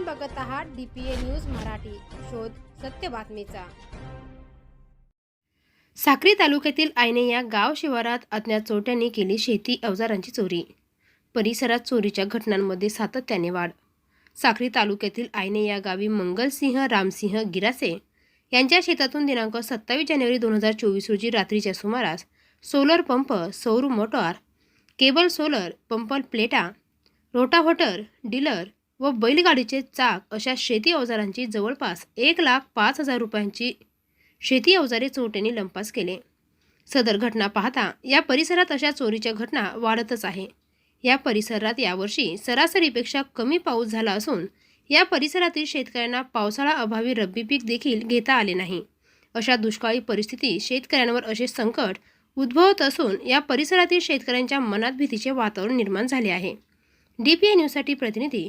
आपण बघत आहात डीपीए न्यूज मराठी. शोध सत्य बातमीचा. साक्री तालुक्यातील आयने या गाव शिवारात अज्ञात चोरट्यांनी केली शेती अवजारांची चोरी. परिसरात चोरीच्या घटनांमध्ये सातत्याने वाढ. साक्री तालुक्यातील आयने या गावी मंगलसिंह रामसिंह गिरासे यांच्या शेतातून दिनांक सत्तावीस जानेवारी दोन हजार चोवीस रोजी रात्रीच्या सुमारास सोलर पंप सौर मोटार केबल सोलर पंप प्लेटा रोटाव्हटर डीलर व बैलगाडीचे चाक अशा शेती अवजारांची जवळपास एक लाख पाच हजार रुपयांची शेती अवजारे चोरट्यांनी लंपास केले. सदर घटना पाहता या परिसरात अशा चोरीच्या घटना वाढतच आहे. या परिसरात यावर्षी सरासरीपेक्षा कमी पाऊस झाला असून या परिसरातील शेतकऱ्यांना पावसाळा अभावी रब्बी पीक देखील घेता आले नाही. अशा दुष्काळी परिस्थितीत शेतकऱ्यांवर असे संकट उद्भवत असून या परिसरातील शेतकऱ्यांच्या मनात भीतीचे वातावरण निर्माण झाले आहे. डी पी डीपीए न्यूजसाठी प्रतिनिधी